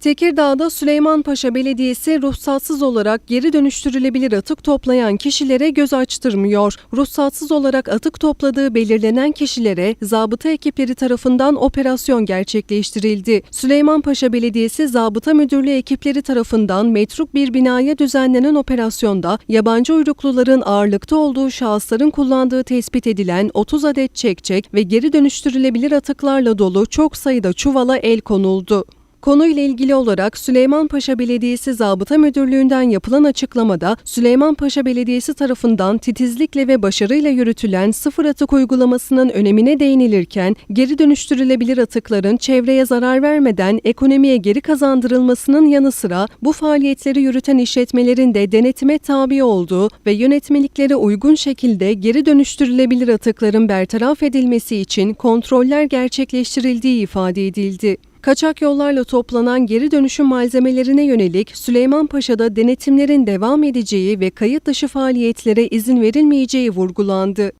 Tekirdağ'da Süleymanpaşa Belediyesi ruhsatsız olarak geri dönüştürülebilir atık toplayan kişilere göz açtırmıyor. Ruhsatsız olarak atık topladığı belirlenen kişilere zabıta ekipleri tarafından operasyon gerçekleştirildi. Süleymanpaşa Belediyesi Zabıta Müdürlüğü ekipleri tarafından metruk bir binaya düzenlenen operasyonda yabancı uyrukluların ağırlıkta olduğu şahısların kullandığı tespit edilen 30 adet çekçek ve geri dönüştürülebilir atıklarla dolu çok sayıda çuvala el konuldu. Konuyla ilgili olarak Süleymanpaşa Belediyesi Zabıta Müdürlüğü'nden yapılan açıklamada Süleymanpaşa Belediyesi tarafından titizlikle ve başarıyla yürütülen sıfır atık uygulamasının önemine değinilirken geri dönüştürülebilir atıkların çevreye zarar vermeden ekonomiye geri kazandırılmasının yanı sıra bu faaliyetleri yürüten işletmelerin de denetime tabi olduğu ve yönetmeliklere uygun şekilde geri dönüştürülebilir atıkların bertaraf edilmesi için kontroller gerçekleştirildiği ifade edildi. Kaçak yollarla toplanan geri dönüşüm malzemelerine yönelik Süleymanpaşa'da denetimlerin devam edeceği ve kayıt dışı faaliyetlere izin verilmeyeceği vurgulandı.